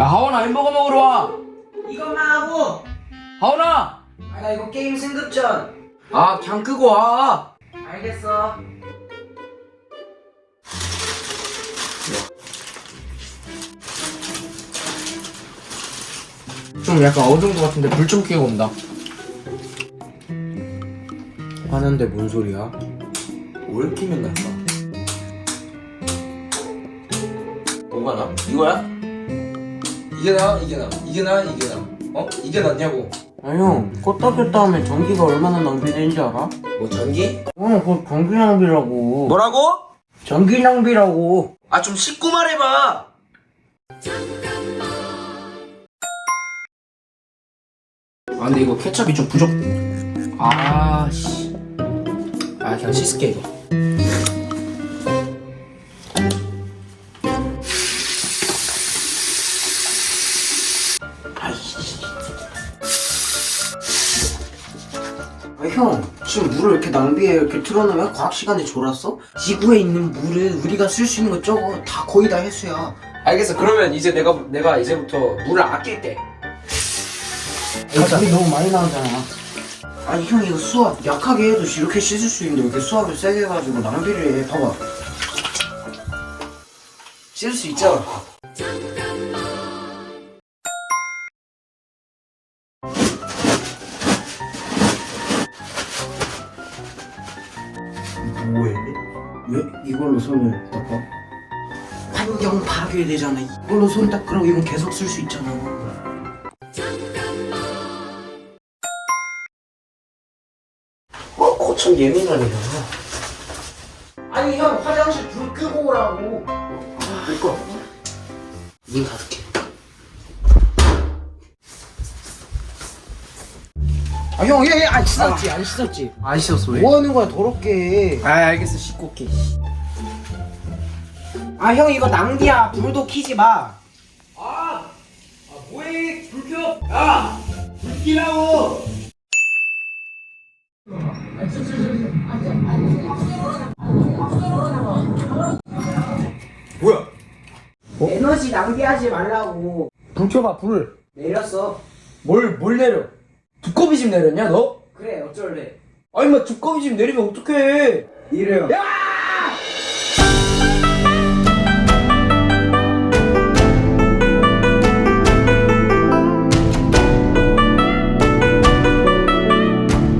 야 하원아 햄버거 먹으러 와. 이것만 하고. 하원아! 아, 나 이거 게임 승급전. 아 그냥 끄고 와. 알겠어. 좀 약간 어두운 것 같은데 불 좀 켜고 온다 화난데 뭔 소리야? 뭘 키면 날까? 뭐가 나? 이거야? 이게 나? 이게 나? 이게 나? 이게 나? 어? 이게 낫냐고 아 형 껐다 켰다 하면 전기가 얼마나 낭비되는지 알아? 뭐 전기? 어 그거 전기 낭비라고 뭐라고? 전기 낭비라고 아 좀 씻고 말해봐 아 근데 이거 케첩이 좀 부족 아 씨 아 그냥 씻을게 이거. 아 형 지금 물을 이렇게 낭비해 이렇게 틀어놓으면 과학 시간에 졸았어? 지구에 있는 물은 우리가 쓸 수 있는 거 저거 다 거의 다 해수야. 알겠어. 그러면 이제 내가 내가 이제부터 물을 아낄게. 가자 물이 너무 많이 나오잖아 아니 형 이거 수압 약하게 해도 이렇게 씻을 수 있는데 왜 이렇게 수압을 세게 해가지고 낭비를 해? 봐봐. 씻을 수 있잖아. 뭐해? 왜? 이걸로 손을 닦아? 환경 파괴되잖아. 이걸로 손 닦으라고 이건 계속 쓸 수 있잖아 참 예민하네 아니 형 화장실 불 끄고 오라고 아 이거 문 닫을게 아형 얘, 얘, 안 씻었지 안 씻었지 안 씻었어 왜? 뭐 하는 거야 더럽게 아 알겠어 씻고 올게 아형 이거 낭비야 불도 켜지 마 아, 아 뭐해 불 켜? 야! 불 켜라고! 에너지 낭비하지 말라고 불 켜봐 불을 내렸어 뭘, 뭘 내려? 두꺼비 집 내렸냐 너? 그래 어쩔래 아니 마 두꺼비 집 내리면 어떡해 이래요 야!